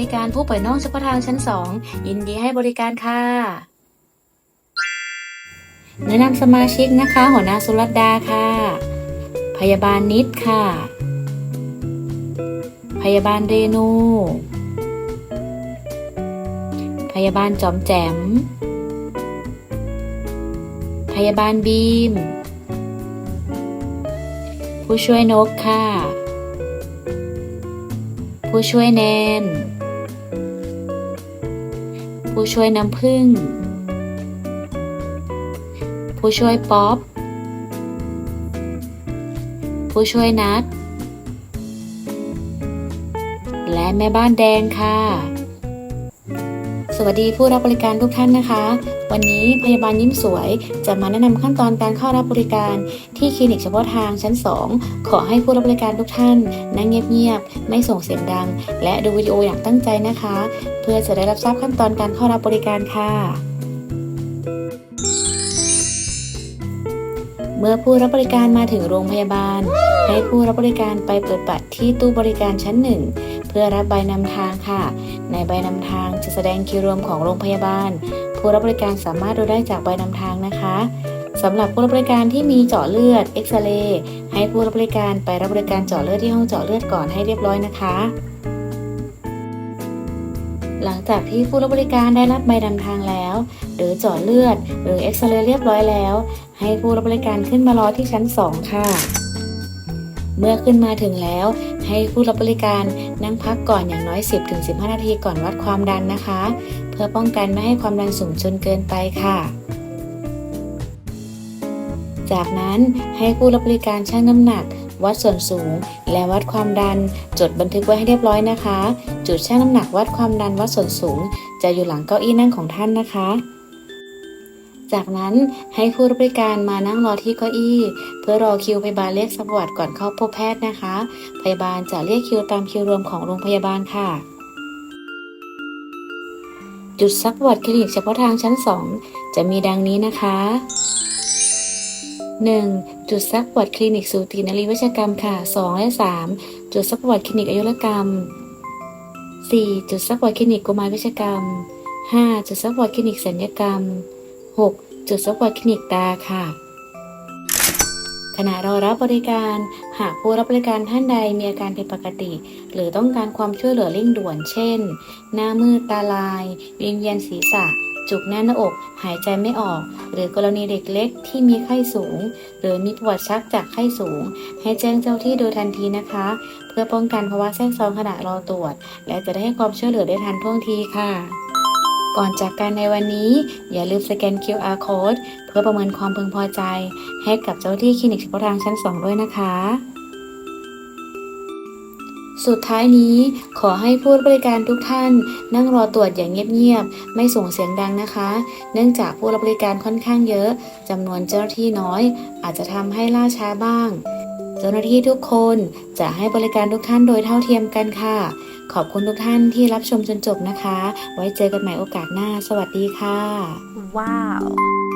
ริการผู้ป่วยนอกเฉพาะทางชั้น 2 ยินดีให้บริการค่ะ แนะนำสมาชิกนะคะ หัวหน้าสุรัตดาค่ะ พยาบาลนิดค่ะ พยาบาลเรนู พยาบาลจอมแจม พยาบาลบีม ผู้ช่วยนกค่ะผู้ช่วยแนน ผู้ช่วยน้ำผึ้ง ผู้ช่วยป๊อป ผู้ช่วยนัด และแม่บ้านแดงค่ะ สวัสดีผู้รับบริการทุกท่านนะคะ วันนี้พยาบาลยิ้มสวย จะมาแนะนำขั้นตอนการเข้ารับบริการที่คลินิกเฉพาะทางชั้น 2 ขอให้ผู้รับบริการทุกท่าน นั่งเงียบๆ ไม่ส่งเสียงดัง และดูวิดีโออย่างตั้งใจนะคะ เพื่อจะได้รับทราบขั้นตอนการเข้ารับบริการค่ะ เมื่อผู้รับบริการมาถึงโรงพยาบาล ให้ผู้รับบริการไปเปิดบัตรที่ตู้บริการชั้นหนึ่งเพื่อรับใบนำทางค่ะ ในใบนำทางจะแสดงคิวรวมของโรงพยาบาล ผู้รับบริการสามารถดูได้จากใบนำทางนะคะสำหรับผู้รับบริการที่มีเจาะเลือดเอ็กซเรย์ให้ผู้รับบริการไปรับบริการเจาะเลือดที่ห้องเจาะเลือดก่อนให้เรียบร้อยนะคะ หลังจากที่ผู้รับบริการได้รับใบนำทางแล้ว หรือเจาะเลือด หรือเอ็กซเรย์เรียบร้อยแล้ว ให้ผู้รับบริการขึ้นมารอที่ชั้น 2 ค่ะ เมื่อขึ้นมาถึงแล้ว ให้ผู้รับบริการนั่งพักก่อนอย่างน้อย 10-15 นาทีก่อนวัดความดันนะคะ เพื่อป้องกันไม่ให้ความดันสูงจนเกินไปค่ะจากนั้นให้ผู้รับบริการชั่งน้ำหนัก วัดส่วนสูง และวัดความดัน จดบันทึกไว้ให้เรียบร้อยนะคะ จุดชั่งน้ำหนักวัดความดันวัดส่วนสูง จะอยู่หลังเก้าอี้นั่งของท่านนะคะ จากนั้นให้ผู้รับบริการมานั่งรอที่เก้าอี้ เพื่อรอคิวพยาบาลเรียกสวัติก่อนเข้าพบแพทย์นะคะ พยาบาลจะเรียกคิวตามคิวรวมของโรงพยาบาลค่ะจุดซักวัติคลินิกเฉพาะทางชั้น 2 จะมีดังนี้นะคะ 1. จุดซักประวัติคลินิกสูตินรีเวชกรรมค่ะ 2 และ 3 จุดซักประวัติคลินิกอายุรกรรม 4. จุดซักประวัติคลินิกกุมารเวชกรรม 5. จุดซักประวัติคลินิกสัญญกรรม 6. จุดซักประวัติคลินิกตาค่ะขณะรอรับบริการ หากผู้รับบริการท่านใดมีอาการผิดปกติ หรือต้องการความช่วยเหลือเร่งด่วน เช่น หน้ามืดตาลาย วิงเวียนศีรษะ จุกแน่นหน้าอก หายใจไม่ออก หรือกรณีเด็กเล็กที่มีไข้สูง หรือมีประวัติชักจากไข้สูง ให้แจ้งเจ้าที่โดยทันทีนะคะ เพื่อป้องกันภาวะแทรกซ้อนขณะรอตรวจ และจะได้ให้ความช่วยเหลือได้ทันท่วงทีค่ะก่อนจากกันในวันนี้ อย่าลืมสแกน QR code เพื่อประเมินความพึงพอใจ ให้กับเจ้าที่คลินิกเฉพาะทางชั้น 2 ด้วยนะคะ สุดท้ายนี้ขอให้ผู้บริการทุกท่าน นั่งรอตรวจอย่างเงียบๆ ไม่ส่งเสียงดังนะคะ เนื่องจากผู้รับบริการค่อนข้างเยอะจำนวนเจ้าหน้าที่น้อย อาจจะทำให้ล่าช้าบ้าง เจ้าหน้าที่ทุกคนจะให้บริการทุกท่านโดยเท่าเทียมกันค่ะ ขอบคุณทุกท่านที่รับชมจนจบนะคะ ไว้เจอกันใหม่โอกาสหน้า สวัสดีค่ะ Wow.